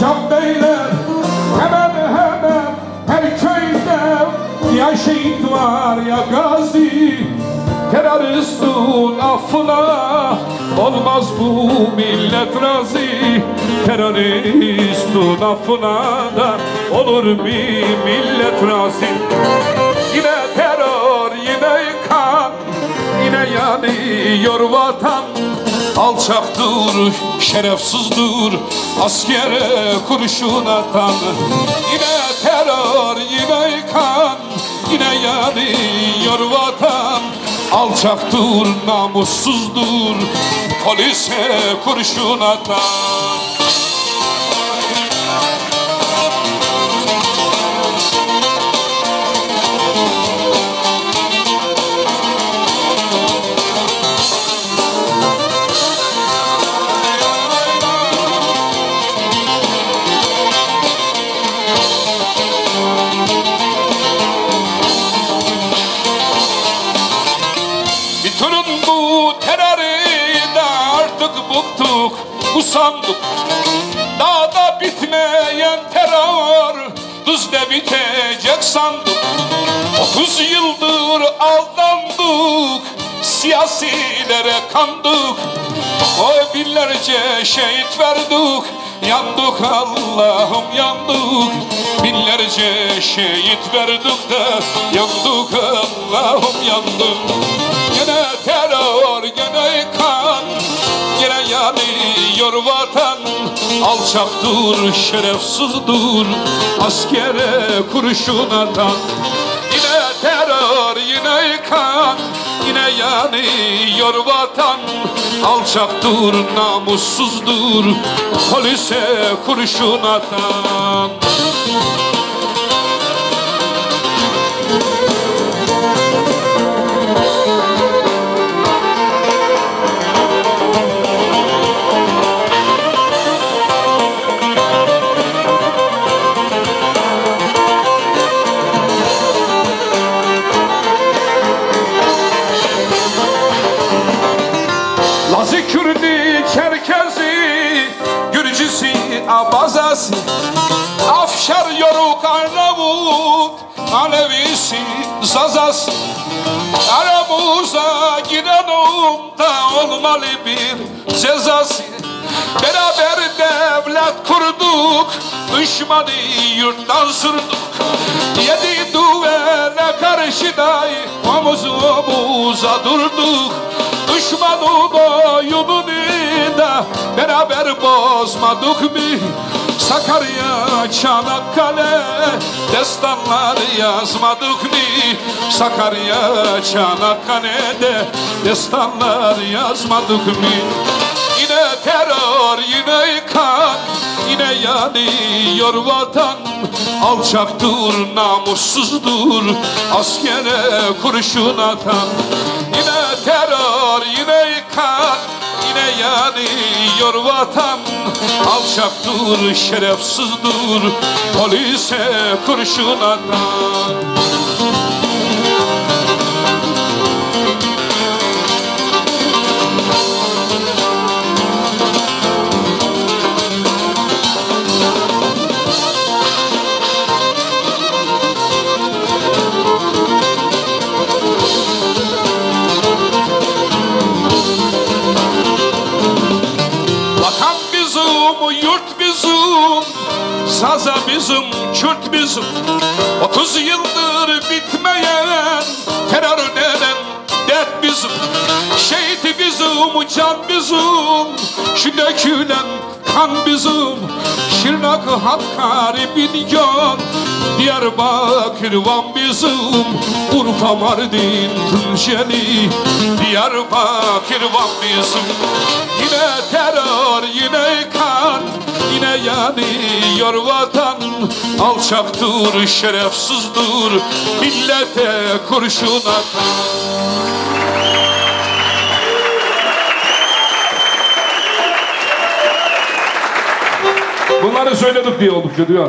Can hemen hemen her köyde Ya şehit var ya gazi Teröristin affına olmaz bu millet razı. Teröristin affına da olur bir millet razı? Yine terör yine kan. Yine yanıyor vatan Alçaktır, şerefsizdir Askere kurşun atan Yine terör, yine kan Yine yanıyor vatan. Alçaktır, namussuzdur Polise kurşun atan bu terörü de artık bıktık, usandık. Dağda bitmeyen terör düzde bitecek sandık. 30 yıldır aldandık, siyasilere kandık. O binlerce şehit verdik, yandık Allah'ım yandık. Binlerce şehit verdik de yandık Allah'ım yandık. Gene terör, Alçaktır, şerefsizdir Askere kurşun atan Yine terör, yine kan Yine yanıyor vatan. Alçaktır, namussuzdur Polise kurşun atan Abazası Afşar, Yoruk, Arnavut, Alevisi, Zazası Aramıza girenim da olmalı bir cezası Beraber devlet kurduk, düşmanı yurttan sürdük. Yedi duvere karşı da omuz omuza durduk Düşmanın boyununu da beraber bozmadık mı? Sakarya, Çanakkale destanlar yazmadık mı? Sakarya, Çanakkale'de destanlar yazmadık mı? Yine terör, yine kan, yine yanıyor vatan. Alçaktır, namussuzdur, askere kurşun atan. Yine terör, yine kan, yine yanıyor vatan. Alçaktır, şerefsizdir, polise kurşun atan bizim, yurt bizim, saza bizim, Kürt bizim. 30 yıldır bitmeyen terör denen dert bizim. Şehit bizim, can bizim, şu dökülen kan bizim. Şırnak, Hakkari, Binyon, Diyarbakır, Van bizim. Urfa, Mardin, Tunceli, Diyarbakır, Van bizim. Yine yine yanıyor vatan Alçaktır, şerefsizdir, millete kurşun atan Bunları söyledik diye oldukça diyor.